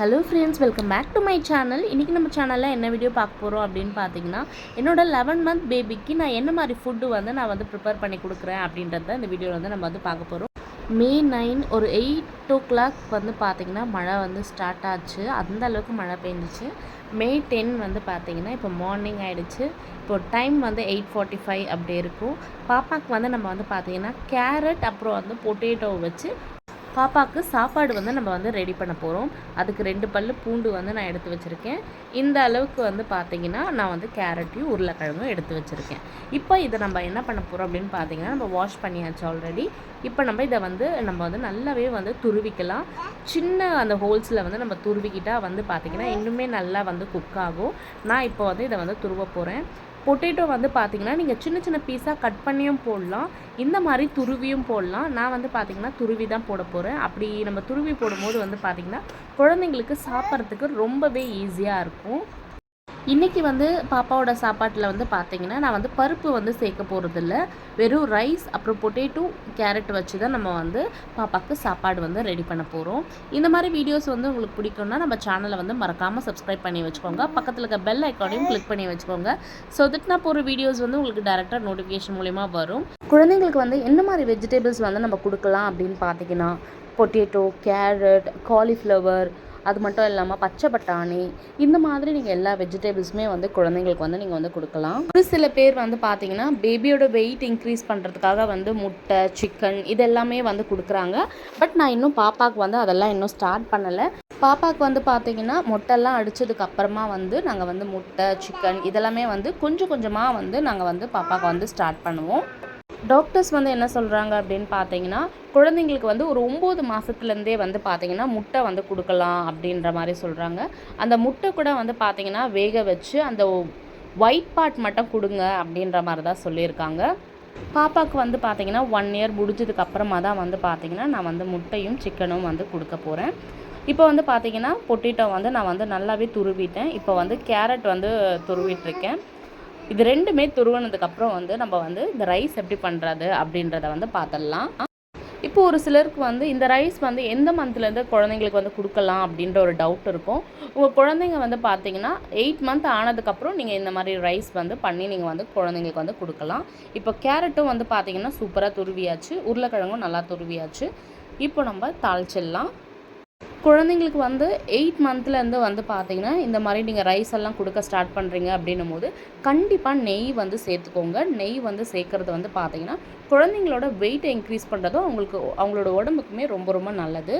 Hello friends welcome back to my channel இன்றைக்கி நம்ம சேனலில் என்ன வீடியோ பார்க்க போகிறோம் அப்படின்னு பார்த்தீங்கன்னா என்னோட லெவன் மந்த் பேபிக்கு நான் என்ன மாதிரி ஃபுட்டு வந்து நான் வந்து ப்ரிப்பேர் பண்ணி கொடுக்குறேன் அப்படின்றத இந்த வீடியோவில் வந்து நம்ம வந்து பார்க்க போகிறோம் மே நைன் ஒரு எயிட் ஓ கிளாக் வந்து பார்த்திங்கன்னா மழை வந்து ஸ்டார்ட் ஆச்சு. அந்த அளவுக்கு மழை பெஞ்சிச்சு. மே டென் வந்து பார்த்திங்கன்னா இப்போ மார்னிங் ஆகிடுச்சு இப்போ டைம் வந்து எயிட் ஃபார்ட்டி ஃபைவ் அப்படி இருக்கும். பாப்பாவுக்கு வந்து நம்ம வந்து பார்த்திங்கன்னா கேரட் அப்புறம் வந்து பொட்டேட்டோ வச்சு பாப்பாவுக்கு சாப்பாடு வந்து நம்ம வந்து ரெடி பண்ண போகிறோம் அதுக்கு ரெண்டு பல் பூண்டு வந்து நான் எடுத்து வச்சுருக்கேன். இந்த அளவுக்கு வந்து பார்த்தீங்கன்னா நான் வந்து கேரட்டையும் உருளைக்கிழங்கும் எடுத்து வச்சுருக்கேன். இப்போ இதை நம்ம என்ன பண்ண போகிறோம் அப்படின்னு பார்த்தீங்கன்னா நம்ம வாஷ் பண்ணியாச்சு ஆல்ரெடி இப்போ நம்ம இதை வந்து நம்ம வந்து நல்லாவே வந்து துருவிக்கலாம். சின்ன அந்த ஹோல்ஸில் வந்து நம்ம துருவிக்கிட்டால் வந்து பார்த்திங்கன்னா இன்னுமே நல்லா வந்து குக் ஆகும். நான் இப்போ வந்து இதை வந்து துருவ போகிறேன் பொட்டேட்டோ வந்து பார்த்தீங்கன்னா நீங்கள் சின்ன சின்ன பீஸாக கட் பண்ணியும் போடலாம். இந்த மாதிரி துருவியும் போடலாம். நான் வந்து பார்த்திங்கன்னா துருவி தான் போட போகிறேன் அப்படி நம்ம துருவி போடும்போது வந்து பார்த்திங்கன்னா குழந்தைங்களுக்கு சாப்பிட்றதுக்கு ரொம்பவே ஈஸியாக இருக்கும். இன்றைக்கி வந்து பாப்பாவோட சாப்பாட்டில் வந்து பார்த்தீங்கன்னா நான் வந்து பருப்பு வந்து சேர்க்க போகிறதில்ல வெறும் ரைஸ் அப்புறம் பொட்டேட்டோ கேரட் வச்சு தான் நம்ம வந்து பாப்பாவுக்கு சாப்பாடு வந்து ரெடி பண்ண போகிறோம் இந்த மாதிரி வீடியோஸ் வந்து உங்களுக்கு பிடிக்கும்னா நம்ம சேனலை வந்து மறக்காமல் சப்ஸ்கிரைப் பண்ணி வச்சுக்கோங்க. பக்கத்தில் இருக்க பெல் ஐக்கானையும் கிளிக் பண்ணி வச்சுக்கோங்க. ஸோ தட் நான் போகிற வீடியோஸ் வந்து உங்களுக்கு டேரெக்டாக நோட்டிஃபிகேஷன் மூலிமா வரும். குழந்தைங்களுக்கு வந்து என்ன மாதிரி வெஜிடபிள்ஸ் வந்து நம்ம கொடுக்கலாம் அப்படின்னு பார்த்தீங்கன்னா பொட்டேட்டோ கேரட் காலிஃப்ளவர் அது மட்டும் இல்லாமல் பச்சை பட்டாணி இந்த மாதிரி நீங்கள் எல்லா வெஜிடபிள்ஸுமே வந்து குழந்தைங்களுக்கு வந்து நீங்கள் வந்து கொடுக்கலாம். ஒரு சில பேர் வந்து பார்த்தீங்கன்னா பேபியோட வெயிட் இன்க்ரீஸ் பண்ணுறதுக்காக வந்து முட்டை சிக்கன் இது எல்லாமே வந்து கொடுக்குறாங்க. பட் நான் இன்னும் பாப்பாவுக்கு வந்து அதெல்லாம் இன்னும் ஸ்டார்ட் பண்ணலை. பாப்பாவுக்கு வந்து பார்த்தீங்கன்னா முட்டைலாம் அடித்ததுக்கு அப்புறமா வந்து நாங்கள் வந்து முட்டை சிக்கன் இதெல்லாமே வந்து கொஞ்சம் கொஞ்சமாக வந்து நாங்கள் வந்து பாப்பாவுக்கு வந்து ஸ்டார்ட் பண்ணுவோம். டாக்டர்ஸ் வந்து என்ன சொல்கிறாங்க அப்படின்னு பார்த்தீங்கன்னா குழந்தைங்களுக்கு வந்து ஒரு ஒம்பது மாதத்துலேருந்தே வந்து பார்த்தீங்கன்னா முட்டை வந்து கொடுக்கலாம் அப்படின்ற மாதிரி சொல்கிறாங்க அந்த முட்டை கூட வந்து பார்த்தீங்கன்னா வேக வச்சு அந்த ஒயிட் பார்ட் மட்டும் கொடுங்க அப்படின்ற மாதிரி தான் சொல்லியிருக்காங்க. பாப்பாவுக்கு வந்து பார்த்தீங்கன்னா ஒன் இயர் முடிஞ்சதுக்கு அப்புறமா தான் வந்து பார்த்தீங்கன்னா நான் வந்து முட்டையும் சிக்கனும் வந்து கொடுக்க போகிறேன் இப்போ வந்து பார்த்தீங்கன்னா பொட்டேட்டோ வந்து நான் வந்து நல்லாவே துருவிட்டேன். இப்போ வந்து கேரட் வந்து துருவிட்டுருக்கேன். இது ரெண்டுமே துருவனதுக்கப்புறம் வந்து நம்ம வந்து இந்த ரைஸ் எப்படி பண்ணுறது அப்படின்றத வந்து பார்த்துடலாம். இப்போ ஒரு சிலருக்கு வந்து இந்த ரைஸ் வந்து எந்த மந்த்லேருந்து குழந்தைங்களுக்கு வந்து கொடுக்கலாம் அப்படின்ற ஒரு டவுட் இருக்கும். உங்கள் குழந்தைங்க வந்து பார்த்தீங்கன்னா எயிட் மந்த் ஆனதுக்கப்புறம் நீங்கள் இந்த மாதிரி ரைஸ் வந்து பண்ணி நீங்கள் வந்து குழந்தைங்களுக்கு வந்து கொடுக்கலாம். இப்போ கேரட்டும் வந்து பார்த்தீங்கன்னா சூப்பராக துருவியாச்சு. உருளைக்கிழங்கும் நல்லா துருவியாச்சு. இப்போ நம்ம தாளிச்சிடலாம். குழந்தைங்களுக்கு வந்து எயிட் மந்த்லேருந்து வந்து பார்த்தீங்கன்னா இந்த மாதிரி நீங்கள் ரைஸ் எல்லாம் கொடுக்க ஸ்டார்ட் பண்ணுறீங்க அப்படின்னும் போது கண்டிப்பாக நெய் வந்து சேர்த்துக்கோங்க. நெய் வந்து சேர்க்குறது வந்து பார்த்தீங்கன்னா குழந்தைங்களோட வெயிட்டை இன்க்ரீஸ் பண்ணுறதும் அவங்களுக்கு அவங்களோட உடம்புக்குமே ரொம்ப ரொம்ப நல்லது.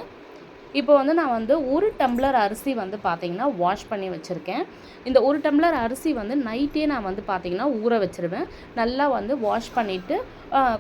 இப்போ வந்து நான் வந்து ஒரு டம்ளர் அரிசி வந்து பார்த்திங்கன்னா வாஷ் பண்ணி வச்சுருக்கேன். இந்த ஒரு டம்ளர் அரிசி வந்து நைட்டே நான் வந்து பார்த்திங்கன்னா ஊற வச்சுருவேன். நல்லா வந்து வாஷ் பண்ணிவிட்டு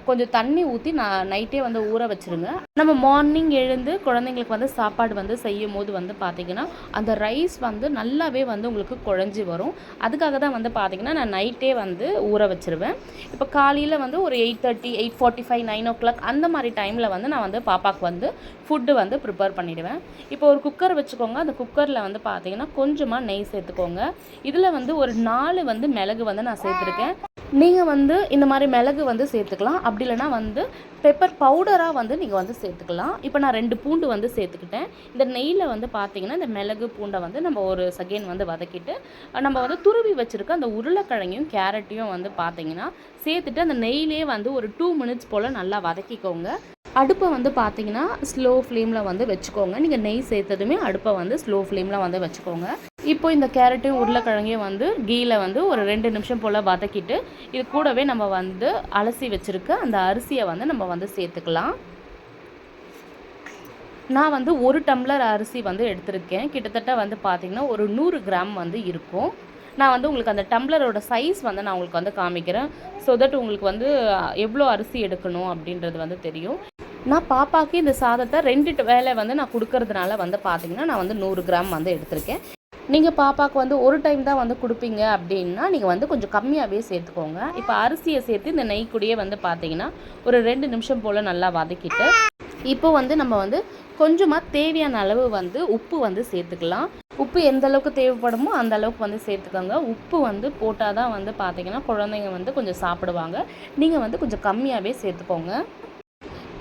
கொஞ்சம் தண்ணி ஊற்றி நான் நைட்டே வந்து ஊற வச்சுருங்க. நம்ம மார்னிங் எழுந்து குழந்தைங்களுக்கு வந்து சாப்பாடு வந்து செய்யும் போது வந்து பார்த்திங்கன்னா அந்த ரைஸ் வந்து நல்லாவே வந்து உங்களுக்கு குழஞ்சி வரும். அதுக்காக தான் வந்து பார்த்திங்கன்னா நான் நைட்டே வந்து ஊற வச்சுருவேன். இப்போ காலையில் வந்து ஒரு eight thirty eight forty five nine o'clock அந்த மாதிரி டைமில் வந்து நான் வந்து பாப்பாவுக்கு வந்து ஃபுட்டு வந்து ப்ரிப்பேர் பண்ணிவிடுவேன் இப்போ ஒரு குக்கர் வச்சுக்கோங்க. அந்த குக்கரில் வந்து பார்த்திங்கன்னா கொஞ்சமாக நெய் சேர்த்துக்கோங்க. இதில் வந்து ஒரு நாலு வந்து மிளகு வந்து நான் சேர்த்துருக்கேன். நீங்கள் வந்து இந்த மாதிரி மிளகு வந்து சேர்த்துக்கலாம். அப்படி இல்லைனா வந்து பெப்பர் பவுடராக வந்து நீங்கள் வந்து சேர்த்துக்கலாம். இப்போ நான் ரெண்டு பூண்டு வந்து சேர்த்துக்கிட்டேன். இந்த நெய்யில் வந்து பார்த்தீங்கன்னா இந்த மிளகு பூண்டை வந்து நம்ம ஒரு செகண்ட் வந்து வதக்கிட்டு நம்ம வந்து துருவி வச்சுருக்க அந்த உருளைக்கிழங்கையும் கேரட்டையும் வந்து பார்த்தீங்கன்னா சேர்த்துட்டு அந்த நெய்யிலே வந்து ஒரு டூ மினிட்ஸ் போல் நல்லா வதக்கிக்கோங்க. அடுப்பை வந்து பார்த்தீங்கன்னா ஸ்லோ ஃப்ளேமில் வந்து வச்சுக்கோங்க. நீங்கள் நெய் சேர்த்ததுமே அடுப்பை வந்து ஸ்லோ ஃப்ளேமில் வந்து வச்சுக்கோங்க. இப்போ இந்த கேரட்டையும் உருளைக்கிழங்கையும் வந்து கீயில் வந்து ஒரு ரெண்டு நிமிஷம் போல் வதக்கிட்டு இது கூடவே நம்ம வந்து அலசி வச்சுருக்க அந்த அரிசியை வந்து நம்ம வந்து சேர்த்துக்கலாம். நான் வந்து ஒரு டம்ளர் அரிசி வந்து எடுத்திருக்கேன். கிட்டத்தட்ட வந்து பார்த்திங்கன்னா ஒரு நூறு கிராம் வந்து இருக்கும். நான் வந்து உங்களுக்கு அந்த டம்ளரோட சைஸ் வந்து நான் உங்களுக்கு வந்து காமிக்கிறேன். ஸோ தட் உங்களுக்கு வந்து எவ்வளோ அரிசி எடுக்கணும் அப்படின்றது வந்து தெரியும். நான் பாப்பாவுக்கு இந்த சாதத்தை ரெண்டு வேலை வந்து நான் கொடுக்கறதுனால வந்து பார்த்தீங்கன்னா நான் வந்து நூறு கிராம் வந்து எடுத்திருக்கேன். நீங்கள் பாப்பாவுக்கு வந்து ஒரு டைம் தான் வந்து கொடுப்பீங்க அப்படின்னா நீங்கள் வந்து கொஞ்சம் கம்மியாகவே சேர்த்துக்கோங்க. இப்போ அரிசியை சேர்த்து இந்த நெய் கூடயே வந்து பார்த்தீங்கன்னா ஒரு ரெண்டு நிமிஷம் போல் நல்லா வதக்கிட்டு இப்போ வந்து நம்ம வந்து கொஞ்சமாக தேவையான அளவு வந்து உப்பு வந்து சேர்த்துக்கலாம். உப்பு எந்த அளவுக்கு தேவைப்படுமோ அந்த அளவுக்கு வந்து சேர்த்துக்கோங்க. உப்பு வந்து போட்டால் தான் வந்து பார்த்தீங்கன்னா குழந்தைங்க வந்து கொஞ்சம் சாப்பிடுவாங்க. நீங்கள் வந்து கொஞ்சம் கம்மியாகவே சேர்த்துக்கோங்க.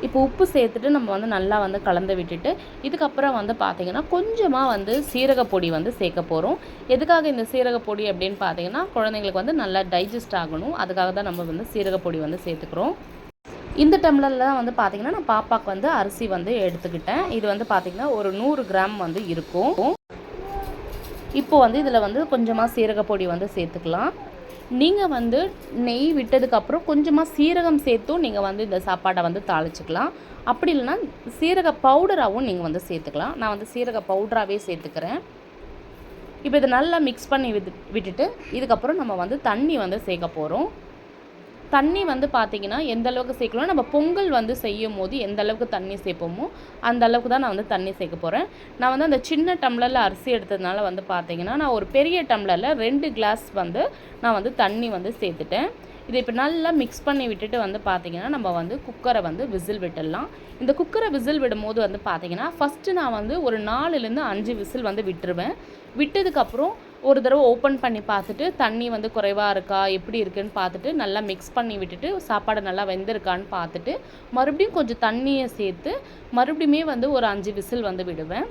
இப்போ உப்பு சேர்த்துட்டு நம்ம வந்து நல்லா வந்து கலந்து விட்டுட்டு இதுக்கப்புறம் வந்து பார்த்திங்கன்னா கொஞ்சமாக வந்து சீரகப்பொடி வந்து சேர்க்க போகிறோம் எதுக்காக இந்த சீரகப்பொடி அப்படின்னு பார்த்தீங்கன்னா குழந்தைங்களுக்கு வந்து நல்லா டைஜஸ்ட் ஆகணும். அதுக்காக தான் நம்ம வந்து சீரகப்பொடி வந்து சேர்த்துக்கிறோம். இந்த டம்ளரில் வந்து பார்த்திங்கன்னா நான் பாப்பாக்கு வந்து அரிசி வந்து எடுத்துக்கிட்டேன். இது வந்து பார்த்திங்கன்னா ஒரு நூறு கிராம் வந்து இருக்கும். இப்போ வந்து இதில் வந்து கொஞ்சமாக சீரகப்பொடி வந்து சேர்த்துக்கலாம். நீங்கள் வந்து நெய் விட்டதுக்கப்புறம் கொஞ்சமாக சீரகம் சேர்த்தும் நீங்கள் வந்து இந்த சாப்பாடை வந்து தாளிச்சுக்கலாம். அப்படி இல்லைன்னா சீரக பவுடராகவும் நீங்கள் வந்து சேர்த்துக்கலாம். நான் வந்து சீரக பவுடராகவே சேர்த்துக்கிறேன். இப்போ இதை நல்லா மிக்ஸ் பண்ணி விட்டு விட்டுட்டு இதுக்கப்புறம் நம்ம வந்து தண்ணி வந்து சேர்க்க போகிறோம் தண்ணி வந்து பார்த்திங்கன்னா எந்த அளவுக்கு சேர்க்கலாம் நம்ம பொங்கல் வந்து செய்யும் போது எந்த அளவுக்கு தண்ணி சேர்ப்போமோ அந்த அளவுக்கு தான் நான் வந்து தண்ணி சேர்க்க போகிறேன் நான் வந்து அந்த சின்ன டம்ளரில் அரிசி எடுத்ததுனால வந்து பார்த்திங்கன்னா நான் ஒரு பெரிய டம்ளரில் ரெண்டு கிளாஸ் வந்து நான் வந்து தண்ணி வந்து சேர்த்துட்டேன். இதை இப்போ நல்லா மிக்ஸ் பண்ணி விட்டுட்டு வந்து பார்த்திங்கன்னா நம்ம வந்து குக்கரை வந்து விசில் விட்டுடலாம். இந்த குக்கரை விசில் விடும்போது வந்து பார்த்திங்கன்னா ஃபஸ்ட்டு நான் வந்து ஒரு நாலுலேருந்து அஞ்சு விசில் வந்து விட்டுருவேன். விட்டதுக்கப்புறம் ஒரு தடவை ஓப்பன் பண்ணி பார்த்துட்டு தண்ணி வந்து குறைவாக இருக்கா எப்படி இருக்குன்னு பார்த்துட்டு நல்லா மிக்ஸ் பண்ணி விட்டுட்டு சாப்பாடு நல்லா வெந்திருக்கான்னு பார்த்துட்டு மறுபடியும் கொஞ்சம் தண்ணியை சேர்த்து மறுபடியுமே வந்து ஒரு அஞ்சு விசில் வந்து விடுவேன்.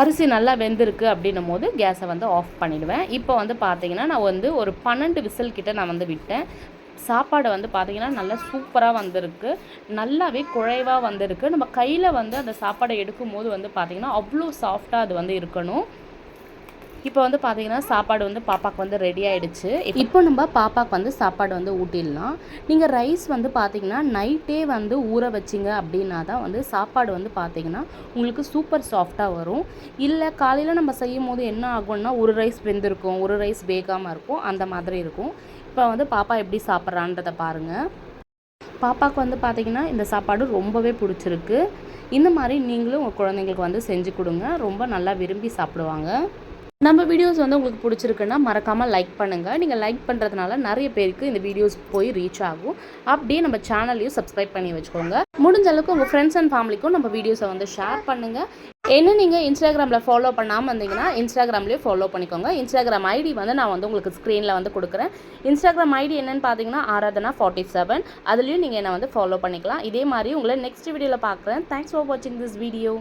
அரிசி நல்லா வெந்திருக்கு அப்படின்னும் போது கேஸை வந்து ஆஃப் பண்ணிவிடுவேன் இப்போ வந்து பார்த்தீங்கன்னா நான் வந்து ஒரு பன்னெண்டு விசில் கிட்ட நான் வந்து விட்டேன். சாப்பாடு வந்து பார்த்திங்கன்னா நல்லா சூப்பராக வந்திருக்கு. நல்லாவே குழைவாக வந்திருக்கு. நம்ம கையில் வந்து அந்த சாப்பாடை எடுக்கும்போது வந்து பார்த்திங்கன்னா அவ்வளோ சாஃப்டாக அது வந்து இருக்கணும். இப்போ வந்து பார்த்தீங்கன்னா சாப்பாடு வந்து பாப்பாக்கு வந்து ரெடி ஆகிடுச்சு இப்போ நம்ம பாப்பாக்கு வந்து சாப்பாடு வந்து ஊட்டிடலாம். நீங்கள் ரைஸ் வந்து பார்த்தீங்கன்னா நைட்டே வந்து ஊற வச்சிங்க அப்படின்னா தான் வந்து சாப்பாடு வந்து பார்த்தீங்கன்னா உங்களுக்கு சூப்பர் சாஃப்டாக வரும். இல்லை காலையில் நம்ம செய்யும் போது என்ன ஆகும்னா ஒரு ரைஸ் வெந்திருக்கும் ஒரு ரைஸ் வேகாமல் இருக்கும் அந்த மாதிரி இருக்கும். இப்போ வந்து பாப்பா எப்படி சாப்பிட்றான்றதை பாருங்கள் பாப்பாவுக்கு வந்து பார்த்திங்கன்னா இந்த சாப்பாடு ரொம்பவே பிடிச்சிருக்கு. இந்த மாதிரி நீங்களும் உங்கள் குழந்தைங்களுக்கு வந்து செஞ்சு கொடுங்க. ரொம்ப நல்லா விரும்பி சாப்பிடுவாங்க. நம்ம வீடியோஸ் வந்து உங்களுக்கு பிடிச்சிருக்குன்னா மறக்காமல் லைக் பண்ணுங்கள் நீங்கள் லைக் பண்ணுறதுனால நிறைய பேருக்கு இந்த வீடியோஸ் போய் ரீச் ஆகும். அப்படியே நம்ம சேனலையும் சப்ஸ்கிரைப் பண்ணி வச்சுக்கோங்க. முடிஞ்ச அளவுக்கு உங்கள் ஃப்ரெண்ட்ஸ் அண்ட் ஃபேமிலிக்கும் நம்ம வீடியோஸை வந்து ஷேர் பண்ணுங்கள் என்ன நீங்கள் இன்ஸ்டாகிராமில் ஃபாலோ பண்ணாமல் இருந்தீங்கன்னா இன்ஸ்டாகிராம்லேயே ஃபாலோ பண்ணிக்கோங்க. இன்ஸ்டாகிராம் ஐடி வந்து நான் வந்து உங்களுக்கு ஸ்க்ரீனில் வந்து கொடுக்குறேன். இன்ஸ்டாகிராம் ஐடி என்னென்னு பார்த்தீங்கன்னா ஆராதனா ஃபார்ட்டி செவன் அதுலேயும் நீங்கள் என்னை வந்து ஃபாலோ பண்ணிக்கலாம். இதே மாதிரி உங்களை நெக்ஸ்ட் வீடியோவில் பார்க்குறேன். தேங்க்ஸ் ஃபார் வாட்சிங் திஸ் வீடியோ